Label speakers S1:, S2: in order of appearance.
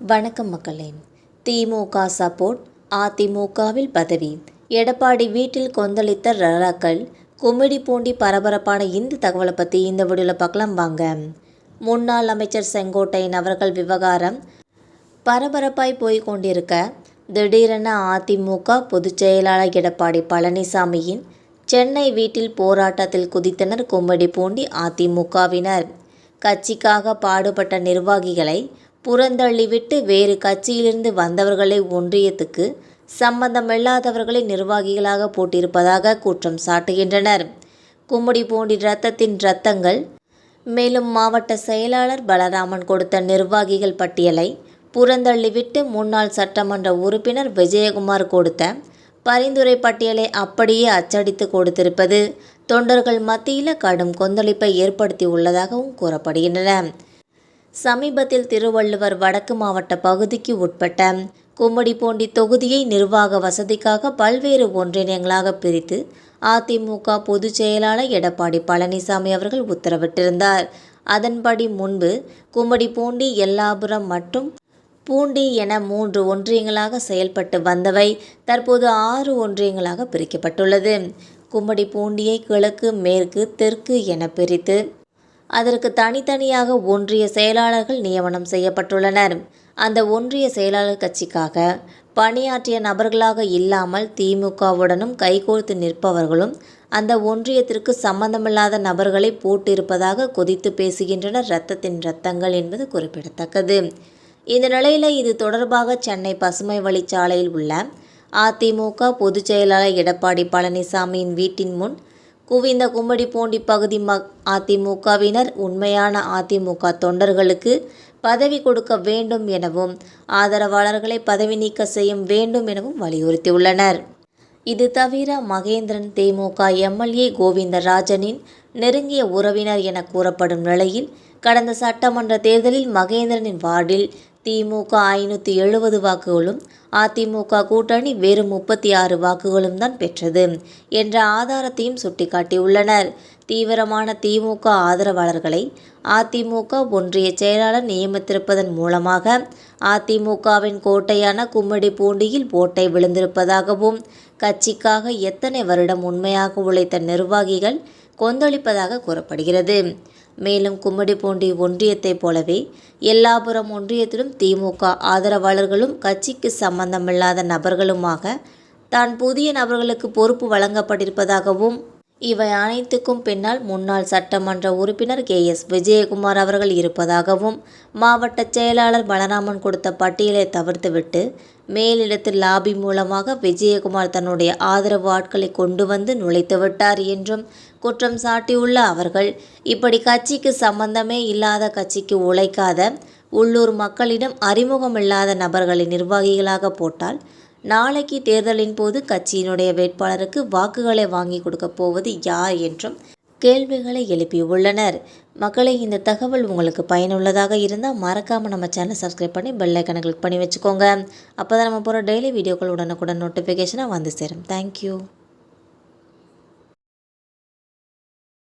S1: வணக்கம் மக்களே. திமுக சப்போர்ட் அதிமுகவில் பதவி. எடப்பாடி வீட்டில் கொந்தளித்த ரராக்கள் குமிடி பூண்டி பரபரப்பான இந்த தகவலை பற்றி இந்த வீடியோவில் பார்க்கலாம் வாங்க. முன்னாள் அமைச்சர் செங்கோட்டையன் அவர்கள் விவகாரம் பரபரப்பாய் போய் கொண்டிருக்க திடீரென அதிமுக பொதுச் செயலாளர் எடப்பாடி பழனிசாமியின் சென்னை வீட்டில் போராட்டத்தில் குதித்தனர் கும்மிடி பூண்டி அதிமுகவினர். கட்சிக்காக பாடுபட்ட நிர்வாகிகளை புறந்தள்ளிவிட்டு வேறு கட்சியிலிருந்து வந்தவர்களை ஒன்றியத்துக்கு சம்பந்தமில்லாதவர்களை நிர்வாகிகளாக போட்டிருப்பதாக குற்றம் சாட்டுகின்றனர். கும்மிடி பூண்டி ரத்தத்தின் ரத்தங்கள் மேலும் மாவட்ட செயலாளர் பலராமன் கொடுத்த நிர்வாகிகள் பட்டியலை புறந்தள்ளிவிட்டு முன்னாள் சட்டமன்ற உறுப்பினர் விஜயகுமார் கொடுத்த பரிந்துரை பட்டியலை அப்படியே அச்சடித்து கொடுத்திருப்பது தொண்டர்கள் மத்தியில் கடும் கொந்தளிப்பை ஏற்படுத்தி உள்ளதாகவும் கூறப்படுகின்றன. சமீபத்தில் திருவள்ளுவர் வடக்கு மாவட்ட பகுதிக்கு உட்பட்ட கும்மிடிப்பூண்டி தொகுதியை நிர்வாக வசதிக்காக பல்வேறு ஒன்றியங்களாக பிரித்து அதிமுக பொதுச் செயலாளர் எடப்பாடி பழனிசாமி அவர்கள் உத்தரவிட்டிருந்தார். அதன்படி முன்பு கும்மிடிப்பூண்டி எல்லாபுரம் மற்றும் பூண்டி என மூன்று ஒன்றியங்களாக செயல்பட்டு வந்தவை தற்போது ஆறு ஒன்றியங்களாக பிரிக்கப்பட்டுள்ளது. கும்மிடி பூண்டியை கிழக்கு மேற்கு தெற்கு என பிரித்து அதற்கு தனித்தனியாக ஒன்றிய செயலாளர்கள் நியமனம் செய்யப்பட்டுள்ளனர். அந்த ஒன்றிய செயலாளர் கட்சிக்காக பணியாற்றிய நபர்களாக இல்லாமல் திமுகவுடனும் கைகோர்த்து நிற்பவர்களும் அந்த ஒன்றியத்திற்கு சம்பந்தமில்லாத நபர்களை போட்டிருப்பதாக கொதித்து பேசுகின்றனர். இரத்தத்தின் இரத்தங்கள் என்பது குறிப்பிடத்தக்கது. இந்த நிலையில் இது தொடர்பாக சென்னை பசுமை வழிச்சாலையில் உள்ள அதிமுக பொதுச் செயலாளர் எடப்பாடி பழனிசாமியின் வீட்டின் முன் குவிந்த கும்மிடிப்பூண்டி பகுதி ம அதிமுகவினர் உண்மையான அதிமுக தொண்டர்களுக்கு பதவி கொடுக்க வேண்டும் எனவும் ஆதரவாளர்களை பதவி நீக்க செய்யும் வேண்டும் எனவும் வலியுறுத்தியுள்ளனர். இது தவிர மகேந்திரன் திமுக எம்எல்ஏ கோவிந்தராஜனின் நெருங்கிய உறவினர் என கூறப்படும் நிலையில் கடந்த சட்டமன்ற தேர்தலில் மகேந்திரனின் வார்டில் திமுக ஐநூற்றி எழுபது வாக்குகளும் அதிமுக கூட்டணி வெறும் முப்பத்தி ஆறு வாக்குகளும் தான் பெற்றது என்ற ஆதாரத்தையும் சுட்டிக்காட்டியுள்ளனர். தீவிரமான திமுக ஆதரவாளர்களை அதிமுக ஒன்றிய செயலாளர் நியமித்திருப்பதன் மூலமாக அதிமுகவின் கோட்டையான கும்மிடி பூண்டியில் ஓட்டை விழுந்திருப்பதாகவும் கட்சிக்காக எத்தனை வருடம் உண்மையாக உழைத்த நிர்வாகிகள் கொந்தளிப்பதாக கூறப்படுகிறது. மேலும் கும்மிடிப்பூண்டி ஒன்றியத்தைப் போலவே எல்லாபுரம் ஒன்றியத்திலும் திமுக ஆதரவாளர்களும் கட்சிக்கு சம்பந்தமில்லாத நபர்களுமாக தான் புதிய நபர்களுக்கு பொறுப்பு வழங்கப்பட்டிருப்பதாகவும் இவை அனைத்துக்கும் பின்னால் முன்னாள் சட்டமன்ற உறுப்பினர் கே எஸ் விஜயகுமார் அவர்கள் இருப்பதாகவும் மாவட்ட செயலாளர் பலராமன் கொடுத்த பட்டியலை தவிர்த்துவிட்டு மேலிடத்தில் லாபி மூலமாக விஜயகுமார் தன்னுடைய ஆதரவு ஆட்களை கொண்டு வந்து நுழைத்துவிட்டார் என்றும் குற்றம் சாட்டியுள்ள அவர்கள் இப்படி கட்சிக்கு சம்பந்தமே இல்லாத கட்சிக்கு உழைக்காத உள்ளூர் மக்களிடம் அறிமுகமில்லாத நபர்களை நிர்வாகிகளாக போட்டால் நாளைக்கு தேர்தலின் போது கட்சியினுடைய வேட்பாளருக்கு வாக்குகளை வாங்கி கொடுக்க போவது யார் என்றும் கேள்விகளை எழுப்பியுள்ளனர். மக்களை இந்த தகவல் உங்களுக்கு பயனுள்ளதாக இருந்தால் மறக்காமல் நம்ம சேனலை சப்ஸ்கிரைப் பண்ணி பெல் ஐக்கனை கிளிக் பண்ணி வச்சுக்கோங்க. அப்போ தான் நம்ம போகிற டெய்லி வீடியோக்கள் உடனுக்குடன் நோட்டிஃபிகேஷனாக வந்து சேரும். தேங்க்யூ